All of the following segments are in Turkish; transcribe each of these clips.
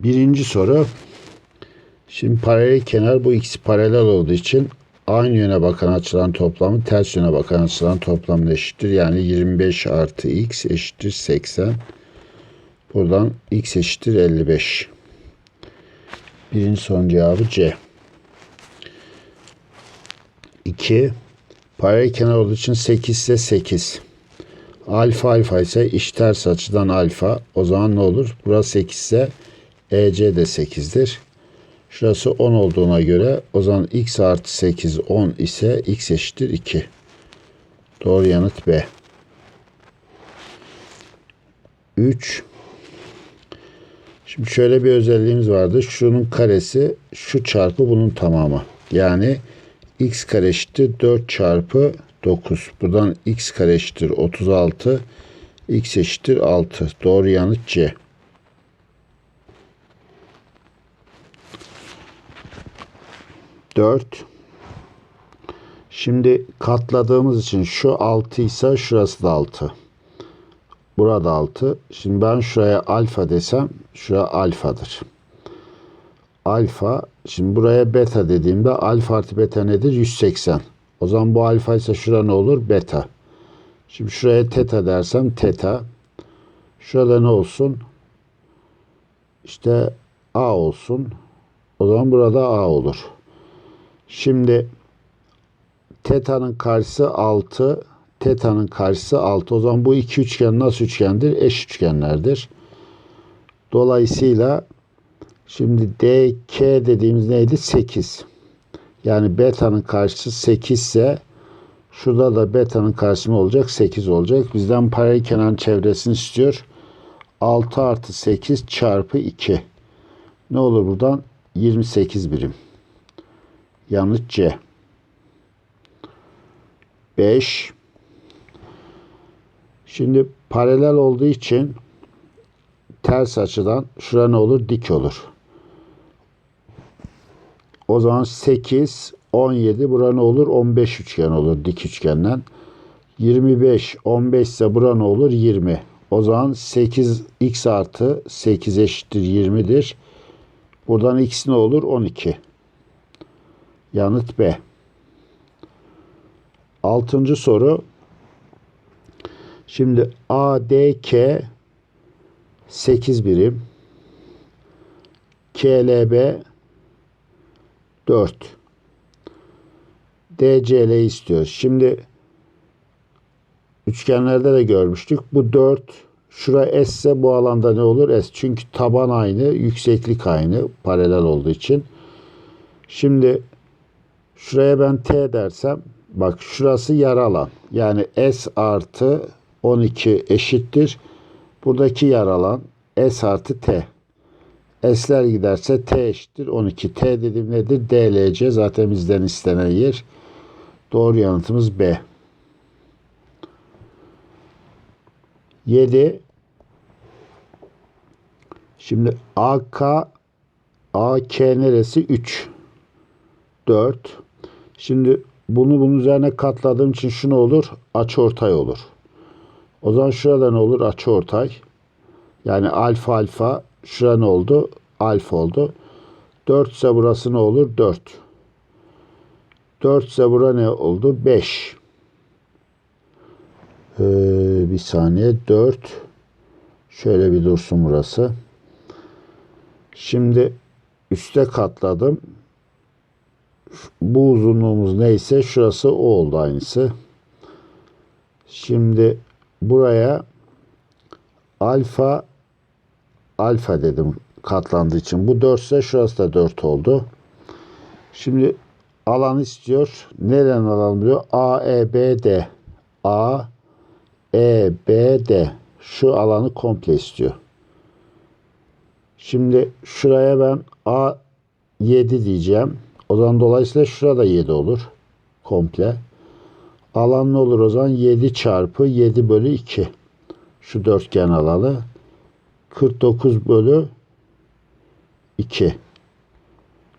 Birinci soru. Şimdi paralel kenar bu ikisi paralel olduğu için aynı yöne bakan açılan toplamı ters yöne bakan açılan toplamın eşittir. Yani 25 artı x eşittir 80. Buradan x eşittir 55. Birinci sorunun cevabı C. 2. Paralel kenar olduğu için 8 ise 8. Alfa alfa ise iş ters açıdan alfa. O zaman ne olur? Burası 8 ise EC de 8'dir. Şurası 10 olduğuna göre o zaman x artı 8 10 ise x eşittir 2. Doğru yanıt B. 3. Şimdi şöyle bir özelliğimiz vardı. Şunun karesi şu çarpı bunun tamamı. Yani x kare eşittir 4 çarpı 9. Buradan x kare eşittir 36. x eşittir 6. Doğru yanıt C. Dört. Şimdi katladığımız için şu 6 ise şurası da 6. Burada 6. Şimdi ben şuraya alfa desem şura alfadır. Alfa. Şimdi buraya beta dediğimde alfa artı beta nedir? 180. O zaman bu alfa ise şura ne olur? Beta. Şimdi şuraya teta dersem teta. Şurada ne olsun? İşte A olsun. O zaman burada A olur. Şimdi teta'nın karşısı 6, teta'nın karşısı 6. O zaman bu iki üçgen nasıl üçgendir? Eş üçgenlerdir. Dolayısıyla şimdi DK dediğimiz neydi? 8. Yani beta'nın karşısı 8 ise şurada da beta'nın karşısı ne olacak? 8 olacak. Bizden paralel kenarın çevresini istiyor. 6 artı 8 çarpı 2. Ne olur buradan? 28 birim. Yanıt C. 5. Şimdi paralel olduğu için ters açıdan şura ne olur? Dik olur. O zaman 8, 17 bura ne olur? 15 üçgen olur dik üçgenden. 25, 15 ise bura ne olur? 20. O zaman 8 x artı 8 eşittir 20'dir. Buradan x ne olur? 12. Yanıt B. Altıncı soru. Şimdi ADK 8 birim. KLB 4. DCL istiyoruz. Şimdi üçgenlerde de görmüştük. Bu 4 şura S ise bu alanda ne olur? S. Çünkü taban aynı, yükseklik aynı paralel olduğu için. Şimdi şuraya ben T dersem bak şurası yarı alan. Yani S artı 12 eşittir. Buradaki yarı alan S artı T. S'ler giderse T eşittir 12. T dediğim nedir? DLC zaten bizden istenen yer. Doğru yanıtımız B. 7 Şimdi AK AK neresi? 3 4 Şimdi bunu bunun üzerine katladığım için şu ne olur? Açı ortay olur. O zaman şurada ne olur? Açı ortay. Yani alfa alfa şura ne oldu? Alfa oldu. 4 ise burası ne olur? 4. 4 ise bura ne oldu? 5. Ee, bir saniye. 4. Şöyle bir dursun burası. Şimdi üste katladım. Bu uzunluğumuz neyse şurası o oldu aynısı. Şimdi buraya alfa alfa dedim katlandığı için. Bu 4 ise şurası da 4 oldu. Şimdi alan istiyor. Nereden alalım diyor? A, E, B, D. A, E, B, D. Şu alanı komple istiyor. Şimdi şuraya ben A 7 diyeceğim. O zaman dolayısıyla şurada 7 olur. Komple. Alan ne olur o zaman? 7 çarpı 7 bölü 2. Şu dörtgen alanı. 49 bölü 2.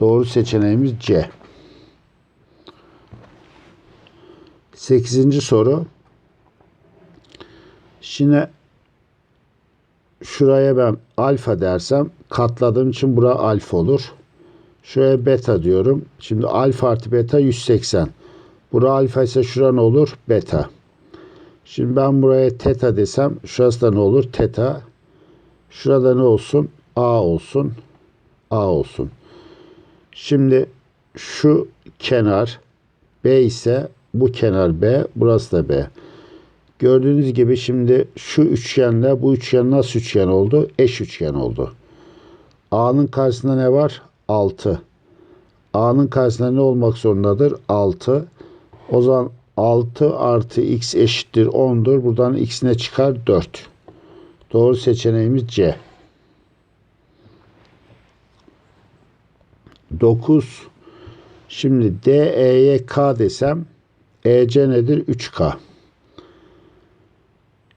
Doğru seçeneğimiz C. 8. soru. Şimdi şuraya ben alfa dersem katladığım için bura alfa olur. Şuraya beta diyorum. Şimdi alfa artı beta 180. Bura alfa ise şura ne olur? Beta. Şimdi ben buraya teta desem şurası da ne olur? Teta. Şurada ne olsun? A olsun. A olsun. Şimdi şu kenar B ise bu kenar B, burası da B. Gördüğünüz gibi şimdi şu üçgenle bu üçgen nasıl üçgen oldu? Eş üçgen oldu. A'nın karşısında ne var? 6. A'nın karşısında ne olmak zorundadır? 6. O zaman 6 artı x eşittir 10'dur. Buradan x ne çıkar? 4. Doğru seçeneğimiz C. 9. Şimdi DE'ye K desem EC nedir? 3K.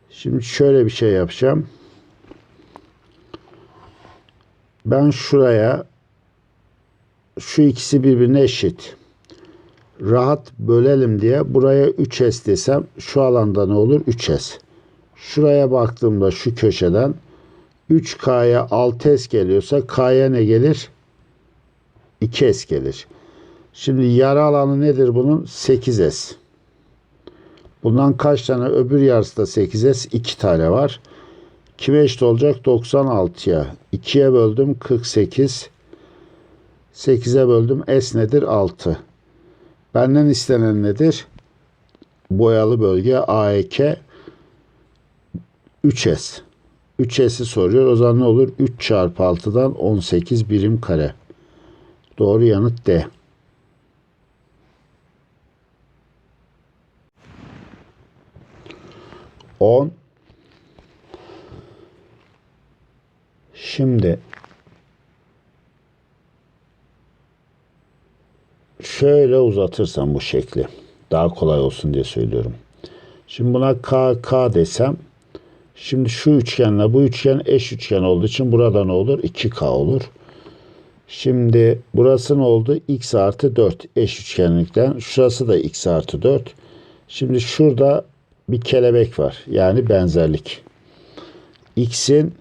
Şimdi şöyle bir şey yapacağım. Ben şuraya şu ikisi birbirine eşit. Rahat bölelim diye buraya 3S desem şu alanda ne olur? 3S. Şuraya baktığımda şu köşeden 3K'ya 6S geliyorsa K'ya ne gelir? 2S gelir. Şimdi yarı alanı nedir bunun? 8S. Bundan kaç tane? Öbür yarısı da 8S. 2 tane var. Kime eşit olacak? 96'ya. 2'ye böldüm 48. 8'e böldüm. S nedir? 6. Benden istenen nedir? Boyalı bölge AEK 3S. 3S'i soruyor. O zaman ne olur? 3 çarpı 6'dan 18 birim kare. Doğru yanıt D. On. Şimdi şöyle uzatırsam bu şekli daha kolay olsun diye söylüyorum. Şimdi buna K, K desem şimdi şu üçgenle bu üçgen eş üçgen olduğu için burada ne olur? 2K olur. Şimdi burası ne oldu? X artı 4 eş üçgenlikten. Şurası da X artı 4. Şimdi şurada bir kelebek var. Yani benzerlik. X'in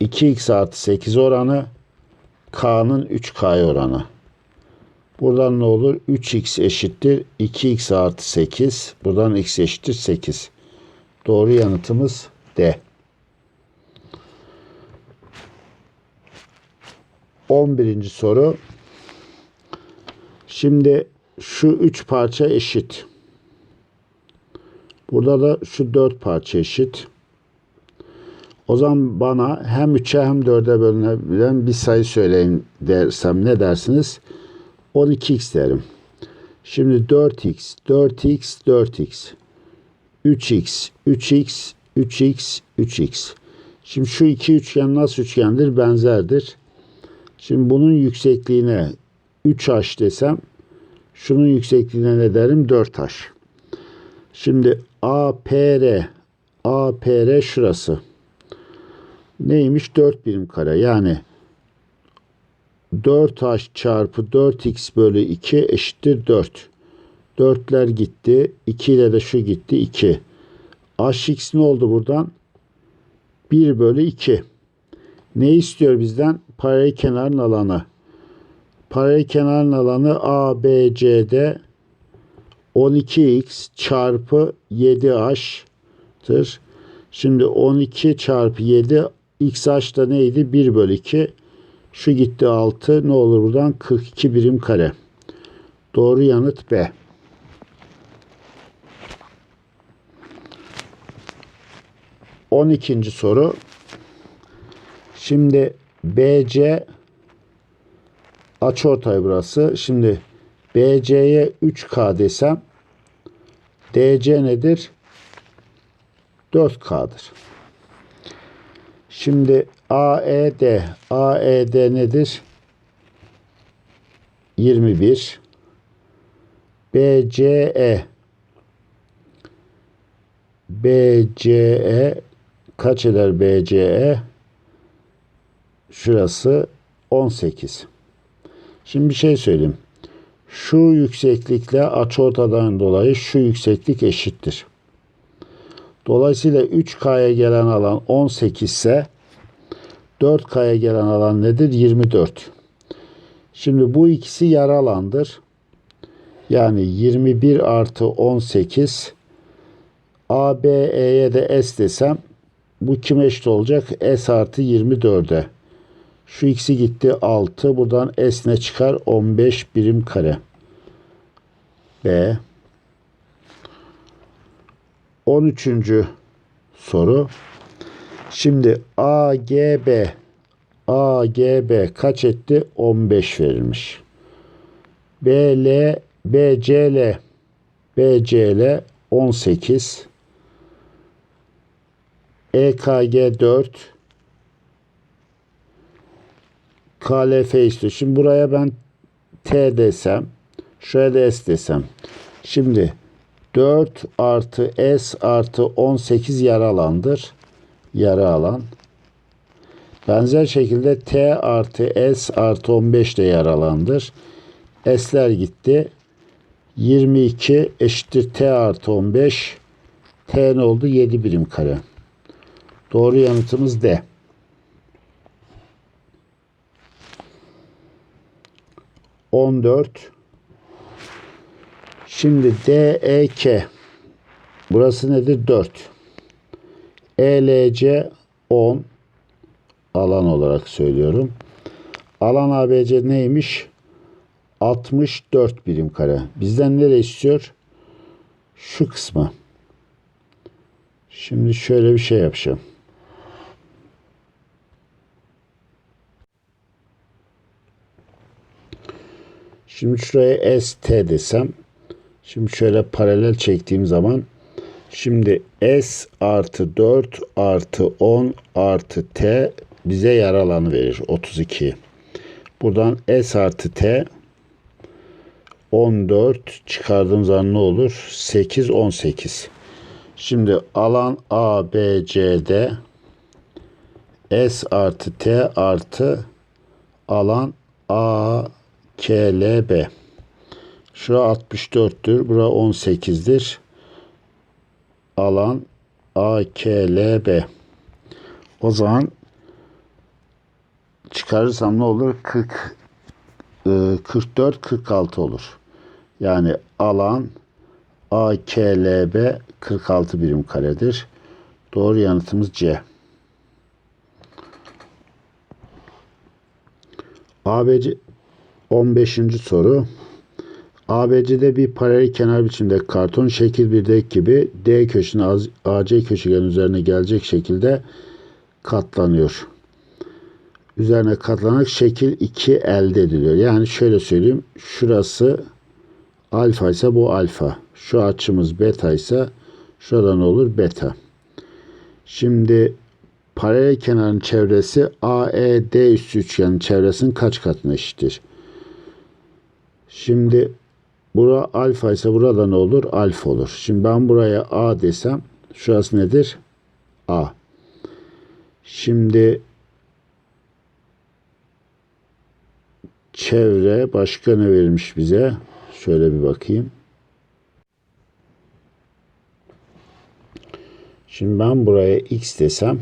2x artı 8 oranı K'nın 3K oranı. Buradan ne olur? 3x eşittir 2x artı 8. Buradan x eşittir 8. Doğru yanıtımız D. 11. soru. Şimdi şu 3 parça eşit. Burada da şu 4 parça eşit. O zaman bana hem 3'e hem 4'e bölünebilen bir sayı söyleyin dersem ne dersiniz? 12x derim. Şimdi 4x, 4x, 4x. 3x, 3x, 3x, 3x. Şimdi şu iki üçgen nasıl üçgendir? Benzerdir. Şimdi bunun yüksekliğine 3h desem şunun yüksekliğine ne derim? 4h. Şimdi APR APR şurası. Neymiş? 4 birim kare. Yani 4h çarpı 4x bölü 2 eşittir 4. 4'ler gitti. 2 ile de şu gitti. 2. hx ne oldu buradan? 1 bölü 2. Ne istiyor bizden? Paralel kenarın alanı. Paralel kenarın alanı ABC'de 12x çarpı 7h'tır. Şimdi 12 çarpı 7 xh da neydi? 1 bölü 2. Şu gitti 6. Ne olur buradan? 42 birim kare. Doğru yanıt B. On ikinci soru. Şimdi BC açıortay burası. Şimdi BC'ye 3K desem DC nedir? 4K'dır. Şimdi AED AED nedir? 21 BCE BCE kaç eder BCE? Şurası 18. Şimdi bir şey söyleyeyim. Şu yükseklikle açıortadan dolayı şu yükseklik eşittir. Dolayısıyla 3K'ya gelen alan 18 ise 4K'ya gelen alan nedir? 24. Şimdi bu ikisi yarı alandır. Yani 21 artı 18 A, B, E'ye de S desem bu kime eşit olacak? S artı 24'e. Şu ikisi gitti 6. Buradan S ne çıkar? 15 birim kare. B. 13. soru. Şimdi A, G, B. A, G, B kaç etti? 15 verilmiş. B, L, B, C, L. B, C, L 18. E, K, G 4. KLF istiyor. Şimdi buraya ben T desem, şuraya da S desem. Şimdi 4 artı S artı 18 yarı Yarı alan. Benzer şekilde T artı S artı 15 de yarı alandır. S'ler gitti. 22 eşittir T artı 15. T ne oldu? 7 birim kare. Doğru yanıtımız D. 14 Şimdi DEK burası nedir? 4 ELC 10 alan olarak söylüyorum. Alan ABC neymiş? 64 birim kare. Bizden nere istiyor? Şu kısmı. Şimdi şöyle bir şey yapacağım. Şimdi şuraya ST desem. Şimdi şöyle paralel çektiğim zaman şimdi S artı 4 artı 10 artı T bize yer alanı verir. 32. Buradan S artı T 14 çıkardığım zaman ne olur? 8 18. Şimdi alan A B C'de S artı T artı alan A K L B. Şura 64'tür. Bura 18'dir. Alan A K L B. O zaman çıkarırsam ne olur? 40 44 46 olur. Yani alan AKLB 46 birim karedir. Doğru yanıtımız C. ABC 15. soru. ABC'de bir paralel kenar biçimde karton şekil bir dek gibi D köşesine AC köşegen üzerine gelecek şekilde katlanıyor. Üzerine katlanarak şekil 2 elde ediliyor. Yani şöyle söyleyeyim. Şurası alfa ise bu alfa. Şu açımız beta ise şurada ne olur? Beta. Şimdi paralel kenarın çevresi AED üstü üçgenin çevresinin kaç katına eşittir? Şimdi bura alfa ise burada ne olur? Alfa olur. Şimdi ben buraya A desem şurası nedir? A. Şimdi çevre başka ne verilmiş bize? Şöyle bir bakayım. Şimdi ben buraya x desem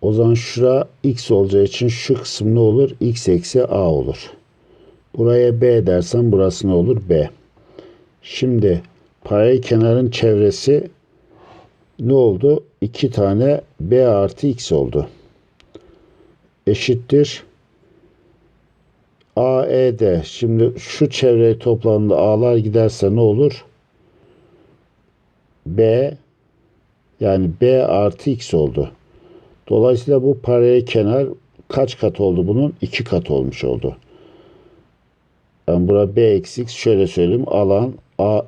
o zaman şura x olacağı için şu kısım ne olur? x eksi a olur. Buraya b dersem burası ne olur? b. Şimdi paralel kenarın çevresi ne oldu? 2 tane b artı x oldu. Eşittir. AED. Şimdi şu çevreyi toplamında A'lar giderse ne olur? B yani B artı X oldu. Dolayısıyla bu paralel kenar kaç kat oldu bunun? 2 kat olmuş oldu. Ben bura B eksi X şöyle söyleyeyim. Alan A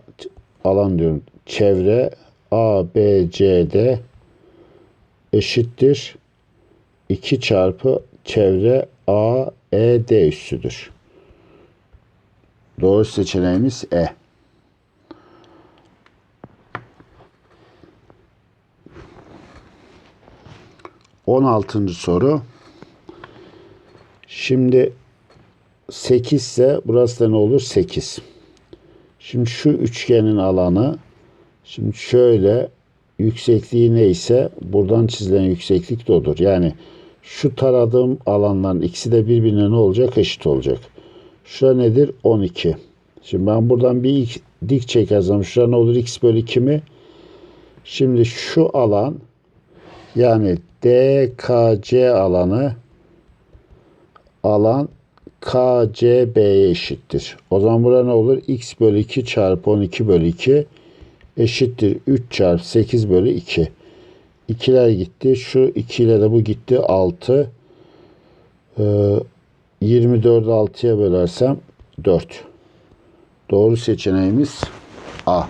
alan diyorum. Çevre A, B, C'de eşittir. 2 çarpı çevre A, E, D üssüdür. Doğru seçeneğimiz E. On altıncı soru. Şimdi 8 ise burası da ne olur? 8. Şimdi şu üçgenin alanı Şimdi şöyle yüksekliği neyse buradan çizilen yükseklik de odur. Yani şu taradığım alanların ikisi de birbirine ne olacak? Eşit olacak. Şura nedir? 12. Şimdi ben buradan bir dik çekersem şura ne olur? x bölü 2 mi? Şimdi şu alan yani DKC alanı alan KCB'ye eşittir. O zaman burada ne olur? X bölü 2 çarpı 12 bölü 2 eşittir. 3 çarpı 8 bölü 2. 2'ler gitti. Şu 2 ile de bu gitti. 6. Ee, 24'ü 6'ya bölersem 4. Doğru seçeneğimiz A.